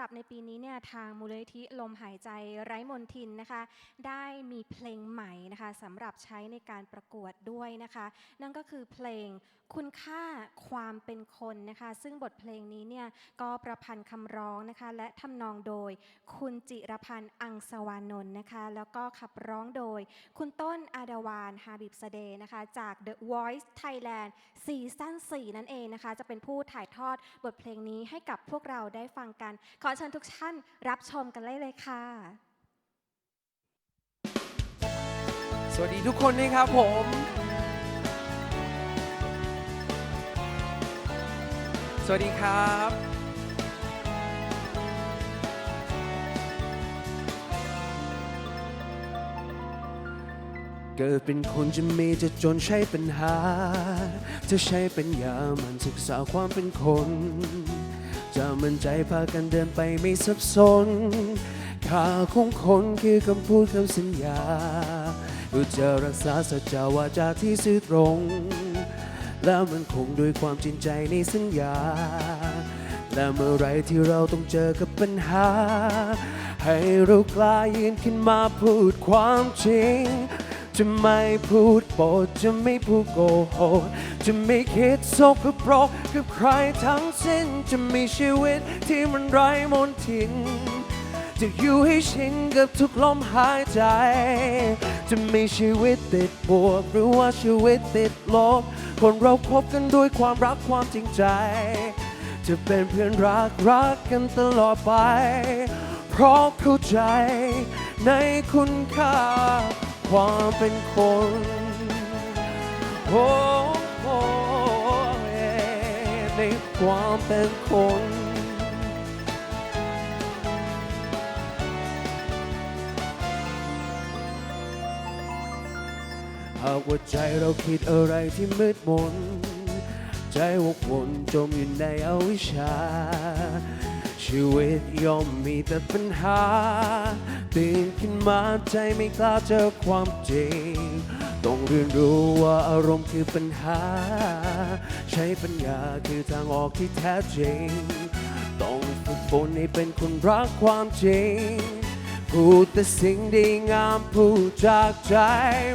หรับในปีนี้เนี่ยทางมูลนิธิลมหายใจไร้มนทินนะคะ ได้มีเพลงใหม่นะคะสำหรับใช้ในการประกวดด้วยนะคะ นั่นก็คือเพลงคุณค่าความเป็นคนนะคะ ซึ่งบทเพลงนี้เนี่ยก็ประพันธ์คำร้องนะคะ และทำนองโดยคุณจิรพันธ์อังสวานนท์นะคะ แล้วก็ขับร้องโดย คุณต้นอาดาวานฮาบิบสเดย์นะคะจาก The Voice Thailand ซีซั่น4นั่นเองนะคะ จะเป็นผู้ถ่ายทอดบทเพลงนี้ให้กับพวกเราได้ฟังกันขออเชิญทุกท่านรับชมกันเลยเลยค่ะ สวัสดีทุกคนนะครับผม สวัสดีครับ เกิดเป็นคนจะมีจะจนใช้ปัญหา จะใช้ปัญญามันศึกษาความเป็นคน จะมั่นใจพากันเดินไปไม่สับสนค่าของคนคือคำพูดคำสัญญาเราจะรักษาสัจจาวาจาที่ซื่อตรง แล้วมันคงด้วยความจริงใจในสัญญา และเมื่อไรที่เราต้องเจอกับปัญหา ให้เรากล้ายืนขึ้นมาพูดความจริง จะไม่พูดโปดจะไม่พูดโกหกจะไม่คิดโซกปรกกับใครทั้งสิ้น จะมีชีวิตที่มันไร้มนทิน จะอยู่ให้ชินกับทุกลมหายใจ จะมีชีวิตติดบวกหรือว่าชีวิตติดลบ คนเราพบกันด้วยความรักความจริงใจ จะเป็นเพื่อนรักรักกันตลอดไป เพราะเข้าใจในคุณค่า ความเป็นคนโอ้โหในความเป็นคนหากว่าใจเราคิดอะไรที่มืดมน ใจวกวนจมอยู่ในอวิชชา ชีวิตย่อมมีแต่ปัญหา ตื่นขึ้นมาใจไม่กล้าเจอความจริง ต้องเรียนรู้ว่าอารมณ์คือปัญหา ใช้ปัญญาคือทางออกที่แท้จริง ต้องฝึกฝนให้เป็นคนรักความจริง พูดแต่สิ่งดีงามพูดจากใจ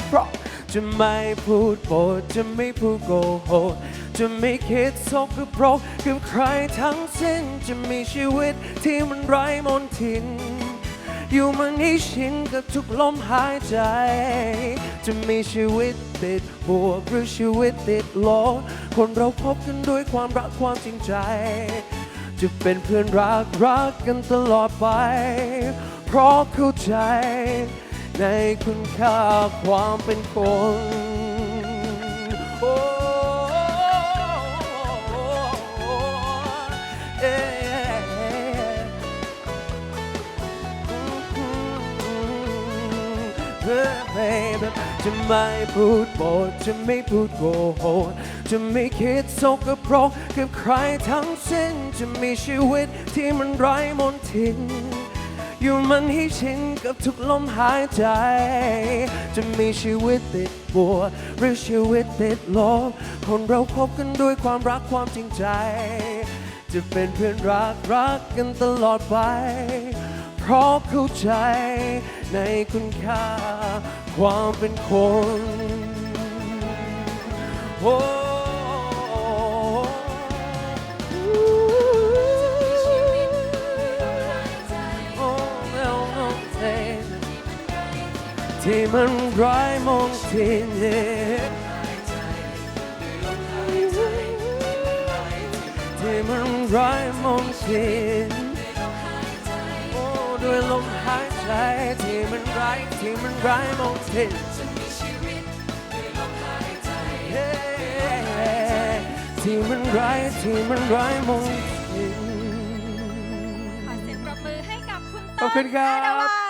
เพราะจะไม่พูดโปดจะไม่พูดโกหกจะไม่คิดสกปรกกับใครทั้งสิ้น จะมีชีวิตที่มันไร้มนทิน อยู่เมืองนี้ชินกับทุกลมหายใจ จะมีชีวิตติดบวกหรือชีวิตติดลบคนเราพบกันด้วยความรักความจริงใจ จะเป็นเพื่อนรักรักกันตลอดไป เพราะเข้าใจ ในคุณค่าความเป็นคน baby จะไม่พูดโบดจะไม่พูดโกหกจะไม่คิดสกปรกกับใครทั้งสิ้นจะมีชีวิตที่มันไร้มนทินอยู่มันให้ชินกับทุกลมหายใจ จะมีชีวิตติดบวหรือชีวิตติดลบคนเราพบกันด้วยความรักความจริงใจ จะเป็นเพื่อนรักรักกันตลอดไป เพราะเข้าใจในคุณค่าความเป็นคน โอ้ที่มันไร้มองทินเนี่ยที่มันไร้มองทินโอ้ ด้วยลมหายใจที่มันไร้ที่มันไร้มองทินเฮ้ที่มันไร้ที่มันไร้มองทินขอเสียงปรบมือให้กับคุณขอบคุณครับ อาดาวา